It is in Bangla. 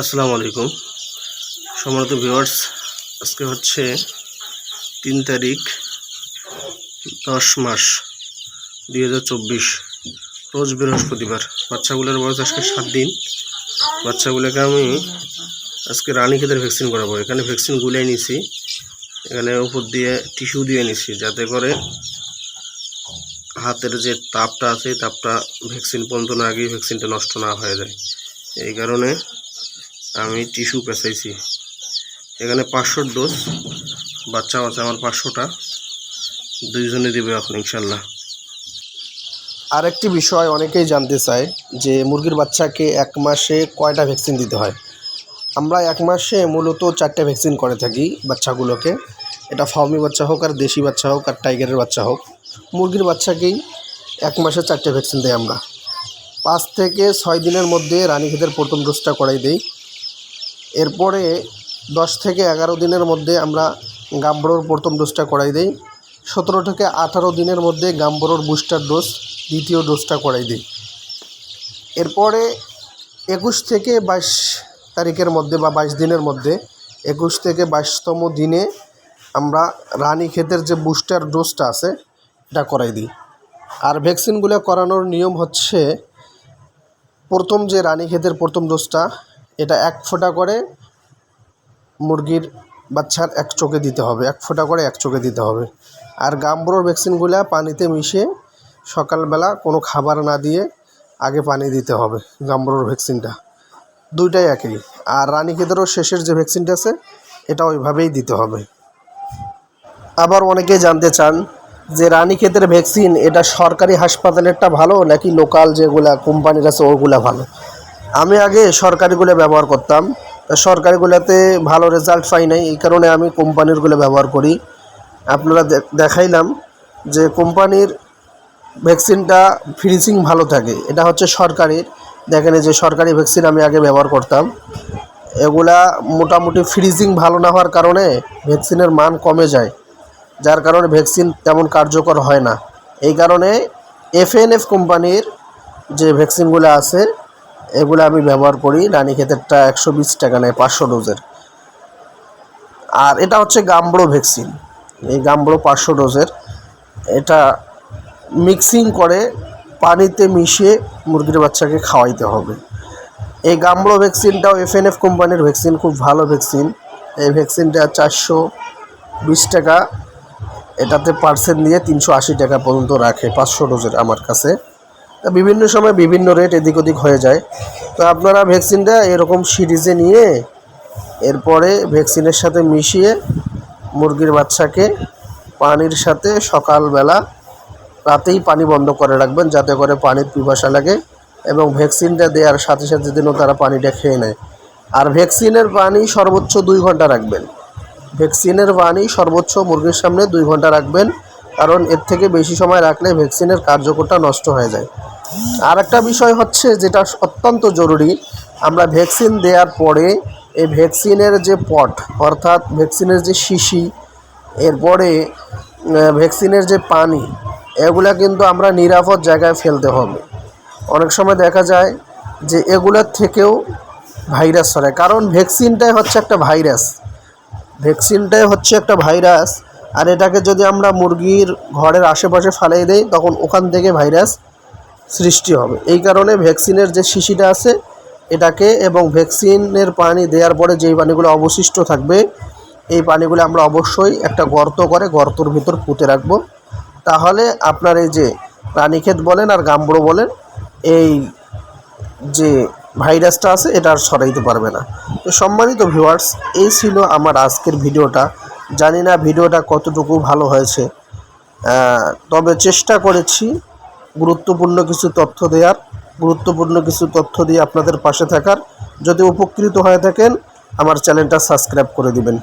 আসসালামু আলাইকুম। সম্মানিত ভিউয়ার্স, আজকে হচ্ছে তিন তারিখ, দশ মাস দুই হাজার চব্বিশ, রোজ বৃহস্পতিবার। বাচ্চাগুলোর বয়স আজকে সাত দিন। বাচ্চাগুলোকে আমি আজকে রানীক্ষেতের ভ্যাকসিন করাবো। এখানে ভ্যাকসিন গুলে নিছি। এখানে উপর দিয়ে টিস্যু দিয়ে নিছি, যাতে করে হাতের যে তাপটা আছে, তাপটা ভ্যাকসিন পর্যন্ত না গিয়ে ভ্যাকসিনটা নষ্ট না হয়ে যায়। এই কারণে আমি টিস্যু পেঁচাইছি। এখানে পাঁচশোর ডোজ, বাচ্চাও আছে আমার পাঁচশোটা। দুইজনে দেবে এখন, ইনশাল্লাহ। আরেকটি বিষয় অনেকেই জানতে চায় যে মুরগির বাচ্চাকে এক মাসে কয়টা ভ্যাকসিন দিতে হয়? আমরা এক মাসে মূলত চারটে ভ্যাকসিন করে থাকি বাচ্চাগুলোকে। এটা ফার্মি বাচ্চা হোক আর দেশি বাচ্চা হোক আর টাইগারের বাচ্চা হোক। মুরগির বাচ্চাকেই এক মাসে চারটে ভ্যাকসিন দেয় আমরা। পাঁচ থেকে ছয় দিনের মধ্যে রানীক্ষেতের প্রথম ডোজটা করাই দেই। এরপরে দশ থেকে এগারো দিনের মধ্যে আমরা গাম্বরোর প্রথম ডোজটা করাই দিই। সতেরো থেকে আঠারো দিনের মধ্যে গাম্বরোর বুস্টার ডোজ, দ্বিতীয় ডোজটা করাই দিই। এরপরে একুশ থেকে বাইশ তারিখের মধ্যে বা বাইশ দিনের মধ্যে একুশ থেকে বাইশতম দিনে আমরা রানী ক্ষেতের যে বুস্টার ডোজটা আছে, এটা করাই দিই। আর ভ্যাকসিনগুলো করানোর নিয়ম হচ্ছে, প্রথম যে রানী ক্ষেতের প্রথম ডোজটা, এটা এক ফোঁটা করে মুরগির বাচ্চার এক চোখে দিতে হবে, এক ফোঁটা করে এক চোখে দিতে হবে। আর গাম্বুরোর ভ্যাকসিনগুলো পানিতে মিশিয়ে সকালবেলা কোনো খাবার না দিয়ে আগে পানি দিতে হবে গাম্বুরোর ভ্যাকসিনটা। দুইটাই একই। আর রানীক্ষেতেরও শেষের যে ভ্যাকসিনটা আছে, এটা ওইভাবেই দিতে হবে। আবার অনেকে জানতে চান যে রানীক্ষেতের ভ্যাকসিন এটা সরকারি হাসপাতালেরটা ভালো নাকি লোকাল যেগুলা কোম্পানির আছে ওগুলা ভালো? আমি আগে সরকারিগুলো ব্যবহার করতাম। সরকারিগুলোতে ভালো রেজাল্ট পাই নাই, এই কারণে আমি কোম্পানিরগুলো ব্যবহার করি। আপনারা দেখাইলাম যে কোম্পানির ভ্যাকসিনটা ফিনিশিং ভালো থাকে, এটা হচ্ছে সরকারি দেখেন যে সরকারি ভ্যাকসিন আমি আগে ব্যবহার করতাম। এগুলা মোটামুটি ফ্রিজিং ভালো না হওয়ার কারণে ভ্যাকসিনের মান কমে যায়, যার কারণে ভ্যাকসিন তেমন কার্যকর হয় না। এই কারণে এফএনএফ কোম্পানির যে ভ্যাকসিনগুলো আছে এগুলো আমি ব্যবহার করি। রানীক্ষেতেরটা একশো বিশ টাকা নেয় পাঁচশো ডোজের। আর এটা হচ্ছে গাম্বড়ো ভ্যাকসিন। এই গাম্বড়ো পাঁচশো ডোজের। এটা মিক্সিং করে পানিতে মিশিয়ে মুরগির বাচ্চাকে খাওয়াইতে হবে। এই গাম্বড়ো ভ্যাকসিনটাও এফএনএফ কোম্পানির ভ্যাকসিন, খুব ভালো ভ্যাকসিন। এই ভ্যাকসিনটা চারশো বিশ টাকা, এটাতে পার্সেন্ট দিয়ে তিনশো আশি টাকা পর্যন্ত রাখে পাঁচশো ডোজের আমার কাছে। বিভিন্ন সময় বিভিন্ন রেট এদিক ওদিক হয়ে যায়। তো আপনারা ভ্যাকসিনটা এরকম সিরিজে নিয়ে, এরপরে ভ্যাকসিনের সাথে মিশিয়ে মুরগির বাচ্চাকে পানির সাথে সকালবেলা রাতেই পানি বন্ধ করে রাখবেন, যাতে করে পানির পিপাসা লাগে এবং ভ্যাকসিনটা দেওয়ার সাথে সাথে যেন তারা পানিটা খেয়ে নেয়। আর ভ্যাকসিনের পানি সর্বোচ্চ দুই ঘণ্টা রাখবেন। ভ্যাকসিনের পানি সর্বোচ্চ মুরগির সামনে দুই ঘণ্টা রাখবেন, কারণ এর থেকে বেশি সময় রাখলে ভ্যাকসিনের কার্যকরটা নষ্ট হয়ে যায়। আর একটা বিষয় হচ্ছে যেটা অত্যন্ত জরুরি, আমরা ভ্যাকসিন দেওয়ার পরে এই ভ্যাকসিনের যে পট, অর্থাৎ ভ্যাকসিনের যে শিশি, এরপরে ভ্যাকসিনের যে পানি, এগুলা কিন্তু আমরা নিরাপদ জায়গায় ফেলতে হবে। অনেক সময় দেখা যায় যে এগুলোর থেকেও ভাইরাস ছড়ায়, কারণ ভ্যাকসিনটাই হচ্ছে একটা ভাইরাস। ভ্যাকসিনটাই হচ্ছে একটা ভাইরাস, আর এটাকে যদি আমরা মুরগির ঘরের আশেপাশে ফালিয়ে দেই, তখন ওখান থেকে ভাইরাস সৃষ্টি হবে। এই কারণে ভ্যাকসিনের যে শিশিটা আছে, এটাকে এবং ভ্যাকসিনের পানি দেওয়ার পরে যেই পানিগুলো অবশিষ্ট থাকবে, এই পানিগুলো আমরা অবশ্যই একটা গর্ত করে গর্তর ভিতর পুঁতে রাখব। তাহলে আপনার এই যে রানীক্ষেত বলেন আর গাম্বড়ো বলেন, এই যে ভাইরাসটা আছে, এটা আর সরাইতে পারবে না। তো সম্মানিত ভিউয়ার্স, এই ছিল আমার আজকের ভিডিওটা। জানি না ভিডিওটা কতটুকু ভালো হয়েছে। তবে চেষ্টা করেছি গুরুত্বপূর্ণ কিছু তথ্য দেওয়ার গুরুত্বপূর্ণ কিছু তথ্য দিয়ে আপনাদের পাশে থাকার। যদি উপকৃত হয়ে থাকেন, আমার চ্যানেলটা সাবস্ক্রাইব করে দিবেন।